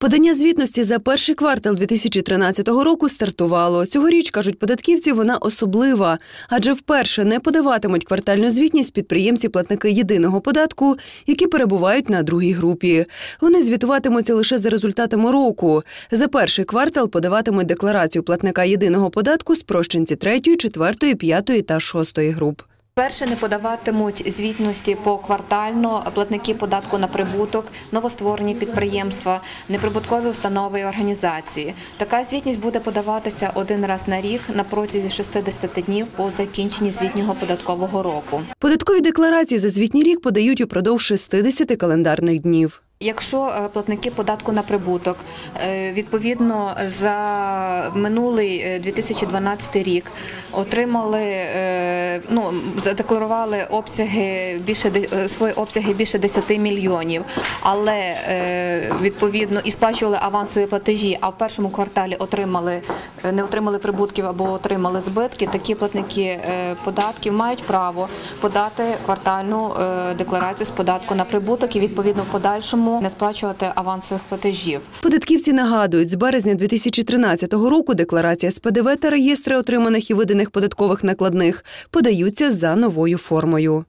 Подання звітності за перший квартал 2013 року стартувало. Цьогоріч, кажуть податківці, вона особлива, адже вперше не подаватимуть квартальну звітність підприємці-платники єдиного податку, які перебувають на другій групі. Вони звітуватимуться лише за результатами року. За перший квартал подаватимуть декларацію платника єдиного податку спрощенці третьої, четвертої, п'ятої та шостої груп. Перше не подаватимуть звітності поквартально платники податку на прибуток, новостворені підприємства, неприбуткові установи і організації. Така звітність буде подаватися один раз на рік на протязі 60 днів по закінченні звітнього податкового року. Податкові декларації за звітній рік подають упродовж 60 календарних днів. Якщо е, платники податку на прибуток е, відповідно за минулий е, 2012 рік отримали, е, ну задекларували обсяги більше е, свої обсяги більше 10 мільйонів, але е, відповідно і сплачували авансові платежі, а в першому кварталі отримали е, не отримали прибутків або отримали збитки. Такі платники е, податків мають право подати квартальну е, декларацію з податку на прибуток і відповідно в подальшому не сплачувати авансових платежів. Податківці нагадують, з березня 2013 року декларація з ПДВ та реєстри отриманих і виданих податкових накладних подаються за новою формою.